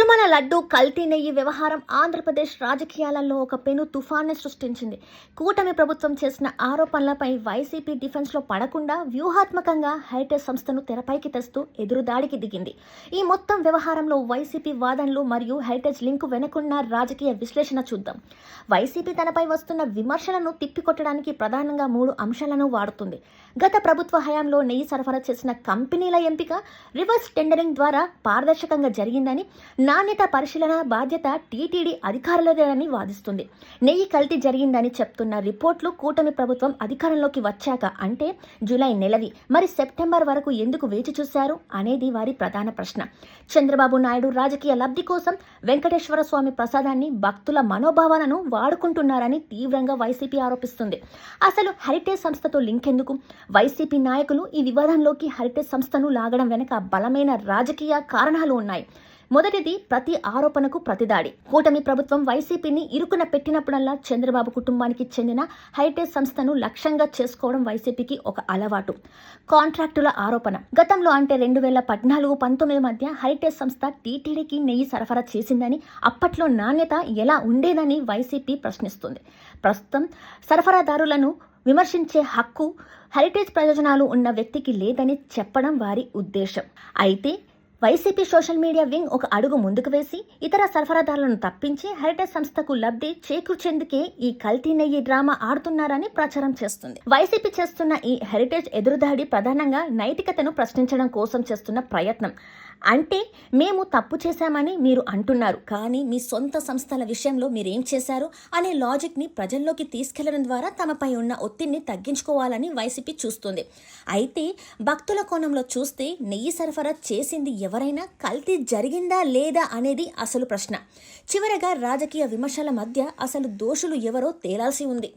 తిరుమల లడ్డు కల్తీ నెయ్యి వ్యవహారం ఆంధ్రప్రదేశ్ రాజకీయాలలో ఒక పెను తుఫాన్ని సృష్టించింది. కూటమి ప్రభుత్వం చేసిన ఆరోపణలపై వైసీపీ డిఫెన్స్లో పడకుండా వ్యూహాత్మకంగా హైటెక్ సంస్థను తెరపైకి తెస్తూ ఎదురుదాడికి దిగింది. ఈ మొత్తం వ్యవహారంలో వైసీపీ వాదనలు మరియు హైటెక్ లింకు వెనుకున్న రాజకీయ విశ్లేషణ చూద్దాం. వైసీపీ తనపై వస్తున్న విమర్శలను తిప్పికొట్టడానికి ప్రధానంగా మూడు అంశాలను వాడుతుంది. గత ప్రభుత్వ హయాంలో నెయ్యి సరఫరా చేసిన కంపెనీల ఎంపిక రివర్స్ టెండరింగ్ ద్వారా పారదర్శకంగా జరిగిందని నాణ్యత పరిశీలన బాధ్యత టీటీడీ అధికారులదేనని వాదిస్తుంది. నెయ్యి కల్తీ జరిగిందని చెప్తున్న రిపోర్ట్లు కూటమి ప్రభుత్వం అధికారంలోకి వచ్చాక అంటే జూలై నెలది. మరి సెప్టెంబర్ వరకు ఎందుకు వేచి చూశారు అనేది వారి ప్రధాన ప్రశ్న. చంద్రబాబు నాయుడు రాజకీయ లబ్ధి కోసం వెంకటేశ్వర స్వామి ప్రసాదాన్ని భక్తుల మనోభావాలను వాడుకుంటున్నారని తీవ్రంగా వైసీపీ ఆరోపిస్తుంది. అసలు హెరిటేజ్ సంస్థతో లింక్ ఎందుకు వైసీపీ నాయకులు ఈ వివాదంలోకి హెరిటేజ్ సంస్థను లాగడం వెనుక బలమైన రాజకీయ కారణాలు ఉన్నాయి. మొదటిది ప్రతి ఆరోపణకు ప్రతిదాడి. కూటమి ప్రభుత్వం వైసీపీని ఇరుకున పెట్టినప్పుడల్లా చంద్రబాబు కుటుంబానికి చెందిన హైటెక్ సంస్థను లక్ష్యంగా చేసుకోవడం వైసీపీకి ఒక అలవాటు. కాంట్రాక్టుల ఆరోపణ. గతంలో అంటే రెండు వేల పద్నాలుగు పంతొమ్మిది మధ్య హైటెక్ సంస్థ టీటీడీకి నెయ్యి సరఫరా చేసిందని అప్పట్లో నాణ్యత ఎలా ఉండేదని వైసీపీ ప్రశ్నిస్తుంది. ప్రస్తుతం సరఫరాదారులను విమర్శించే హక్కు హెరిటేజ్ ప్రయోజనాలు ఉన్న వ్యక్తికి లేదని చెప్పడం వారి ఉద్దేశం. అయితే వైసీపీ సోషల్ మీడియా వింగ్ ఒక అడుగు ముందుకు వేసి ఇతర సరఫరాదారులను తప్పించి హెరిటేజ్ సంస్థకు లబ్ధి చేకూర్చేందుకే ఈ కల్తీ నెయ్యి డ్రామా ఆడుతున్నారని ప్రచారం చేస్తుంది. వైసీపీ చేస్తున్న ఈ హెరిటేజ్ ఎదురుదాడి ప్రధానంగా నైతికతను ప్రశ్నించడం కోసం చేస్తున్న ప్రయత్నం. అంటే మేము తప్పు చేశామని మీరు అంటున్నారు. కానీ మీ సొంత సంస్థల విషయంలో మీరేం చేశారు అనే లాజిక్ని ప్రజల్లోకి తీసుకెళ్ళడం ద్వారా తమపై ఉన్న ఒత్తిడిని తగ్గించుకోవాలని వైసీపీ చూస్తుంది. అయితే భక్తుల కోణంలో చూస్తే నెయ్యి సరఫరా చేసింది ఎవరైనా కల్తీ జరిగిందా లేదా అనేది అసలు ప్రశ్న. చివరగా రాజకీయ విమర్శల మధ్య అసలు దోషులు ఎవరో తేలాల్సి ఉంది.